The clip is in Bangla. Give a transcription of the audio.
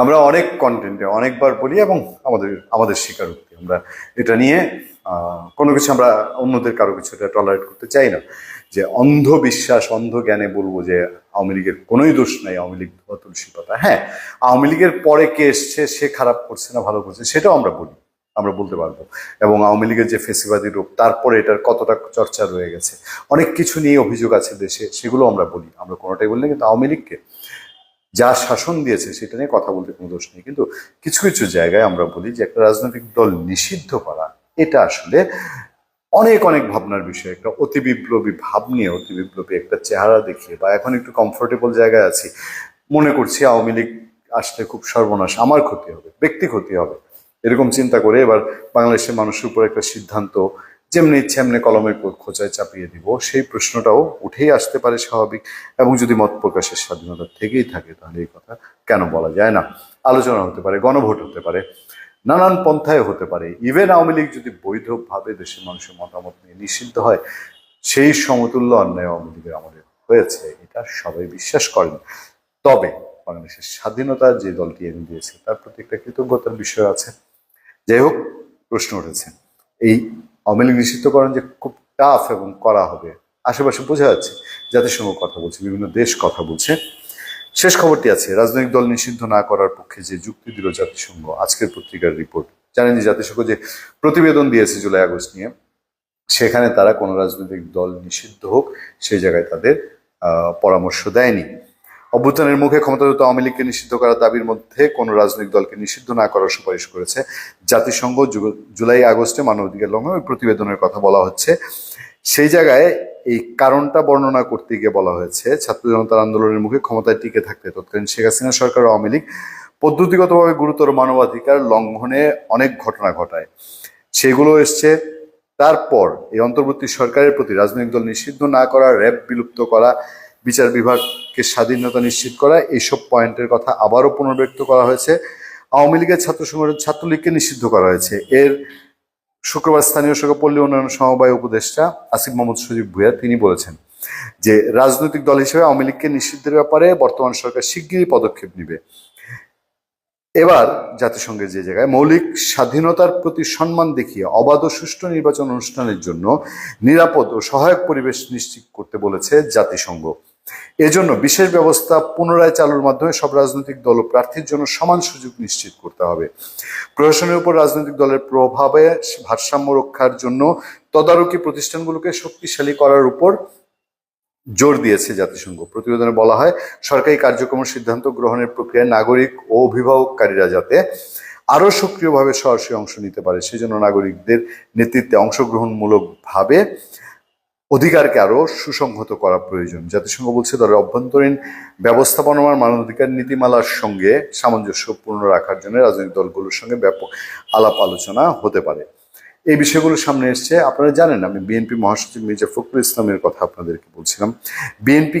আমরা অনেক কন্টেন্টে অনেকবার বলি এবং আমাদের আমাদের স্বীকারোক্তি। আমরা এটা নিয়ে কোনো কিছু আমরা অন্যদের কারও কিছুটা টলারেট করতে চাই না। যে অন্ধ বিশ্বাস অন্ধ জ্ঞানে বলব যে আওয়ামী লীগের কোনোই দোষ নাই আওয়ামী লীগ ধোয়া তুলসী হ্যাঁ আওয়ামী লীগের পরে কে এসছে, সে খারাপ করছে না, ভালো করছে, সেটাও আমরা বলি, আমরা বলতে পারব। এবং আওয়ামী লীগের যে ফেসিবাদী রূপ, তারপরে এটার কতটা চর্চা রয়ে গেছে, অনেক কিছু নিয়ে অভিযোগ আছে দেশে, সেগুলো আমরা বলি। আমরা কোনোটাই বলি না, কিন্তু আওয়ামী লীগকে যা শাসন দিয়েছে সেটা নিয়ে কথা বলতে কোনো দোষ নেই। কিন্তু কিছু কিছু জায়গায় আমরা বলি যে একটা রাজনৈতিক দল নিষিদ্ধ করা, এটা আসলে অনেক অনেক ভাবনার বিষয়। একটা অতি বিপ্লবী ভাব নিয়ে অতি বিপ্লবী একটা চেহারা দেখিয়ে বা এখন একটু কমফোর্টেবল জায়গায় আছি, মনে করছি আওয়ামী লীগ আসলে খুব সর্বনাশ, আমার ক্ষতি হবে, ব্যক্তি ক্ষতি হবে। এরকম চিন্তা করে এবার বাংলাদেশের মানুষের উপর একটা সিদ্ধান্ত যেমনি ইচ্ছে এমনি কলমের খোঁচায় চাপিয়ে দিব, সেই প্রশ্নটাও উঠেই আসতে পারে স্বাভাবিক। এবং যদি মত প্রকাশের স্বাধীনতা থেকেই থাকে, তাহলে এই কথা কেন বলা যায় না? আলোচনা হতে পারে, গণভোট হতে পারে, নানান পন্থায় হতে পারে। ইভেন আওয়ামী লীগ যদি বৈধভাবে দেশের মানুষের মতামত নিয়ে নিষিদ্ধ হয়, সেই সমতুল্য অন্যায় আওয়ামী লীগের আমাদের হয়েছে, এটা সবাই বিশ্বাস করেন। তবে বাংলাদেশের স্বাধীনতা যে দলটি এনে দিয়েছে, তার প্রতি একটা কৃতজ্ঞতার বিষয় আছে। যাই হোক, প্রশ্ন উঠেছে, এই আওয়ামী লীগ নিষিদ্ধকরণ যে খুব টাফ এবং করা হবে। আশেপাশে বোঝা যাচ্ছে, জাতিসংঘ কথা বলছে, বিভিন্ন দেশ কথা বলছে। শেষ খবরটি আছে, রাজনৈতিক দল নিষিদ্ধ না করার পক্ষে যে যুক্তি দিল জাতিসংঘ, আজকের পত্রিকার রিপোর্ট জানেন যে জাতিসংঘ যে প্রতিবেদন দিয়েছে জুলাই আগস্ট নিয়ে, সেখানে তারা কোনো রাজনৈতিক দল নিষিদ্ধ হোক, সেই জায়গায় তাদের পরামর্শ দেয়নি। অভ্যুত্থানের মুখে ক্ষমতাযুক্ত আওয়ামী লীগকে নিষিদ্ধ করার দাবির মধ্যে কোনো রাজনৈতিক দলকে নিষিদ্ধ না করার সুপারিশ করেছে জাতিসংঘ। জুলাই আগস্টে মানবাধিকার লঙ্ঘন প্রতিবেদনের কথা বলা হচ্ছে। সেই জায়গায় এই কারণটা বর্ণনা করতে গিয়ে বলা হয়েছে, ছাত্র জনতার আন্দোলনের মুখে ক্ষমতায় টিকে থাকতে। তৎকালীন শেখ হাসিনা সরকার আওয়ামী লীগ পদ্ধতিগতভাবে গুরুতর মানবাধিকার লঙ্ঘনে অনেক ঘটনা ঘটায়। সেগুলো এসছে। তারপর এই অন্তর্বর্তী সরকারের প্রতি রাজনৈতিক দল নিষিদ্ধ না করা, র্যাব বিলুপ্ত করা বিচার বিভাগকে স্বাধীনতা নিশ্চিত করা এইসব পয়েন্টের কথা আবারও পুনর্ব্যক্ত করা হয়েছে। আওয়ামী লীগের ছাত্র সংগঠন ছাত্রলীগকে নিষিদ্ধ করা হয়েছে। এর শুক্রবার স্থানীয় সরকার পল্লী উন্নয়ন সমবায় উপদেষ্টা আসিফ মোহাম্মদ সজীব ভুইয়া তিনি বলেছেন যে রাজনৈতিক দল হিসেবে আওয়ামী লীগকে নিষিদ্ধের ব্যাপারে বর্তমান সরকার শিগগিরই পদক্ষেপ নেবে। এবার জাতিসংঘের যে জায়গায় মৌলিক স্বাধীনতার প্রতি সম্মান দেখিয়ে অবাধ ও সুষ্ঠু নির্বাচন অনুষ্ঠানের জন্য নিরাপদ ও সহায়ক পরিবেশ নিশ্চিত করতে বলেছে জাতিসংঘ। এজন্য বিশেষ ব্যবস্থা পুনরায় চালুর মাধ্যমে সব রাজনৈতিক দল ও প্রার্থীর জন্য সমান সুযোগ নিশ্চিত করতে হবে। প্রশাসনের উপর রাজনৈতিক দলের প্রভাবে ভারসাম্য রক্ষার জন্য তদারকি প্রতিষ্ঠানগুলোকে শক্তিশালী করার উপর জোর দিয়েছে জাতিসংঘ। প্রতিবেদনে বলা হয়, সরকারি কার্যক্রম সিদ্ধান্ত গ্রহণের প্রক্রিয়ায় নাগরিক ও অভিভাবককারীরা যাতে আরও সক্রিয়ভাবে সরাসরি অংশ নিতে পারে, সেজন্য নাগরিকদের নেতৃত্বে অংশগ্রহণমূলকভাবে অধিকারকে আরও সুসংহত করা প্রয়োজন। জাতিসংঘ বলছে, দলের অভ্যন্তরীণ ব্যবস্থাপনার মানবাধিকার নীতিমালার সঙ্গে সামঞ্জস্যপূর্ণ রাখার জন্য রাজনৈতিক দলগুলোর সঙ্গে ব্যাপক আলাপ আলোচনা হতে পারে। এই বিষয়গুলো সামনে এসছে। আপনারা জানেন, আমি বিএনপি মহাসচিব মির্জা ফখরুল ইসলামের কথা আপনাদেরকে বলছিলাম। বিএনপি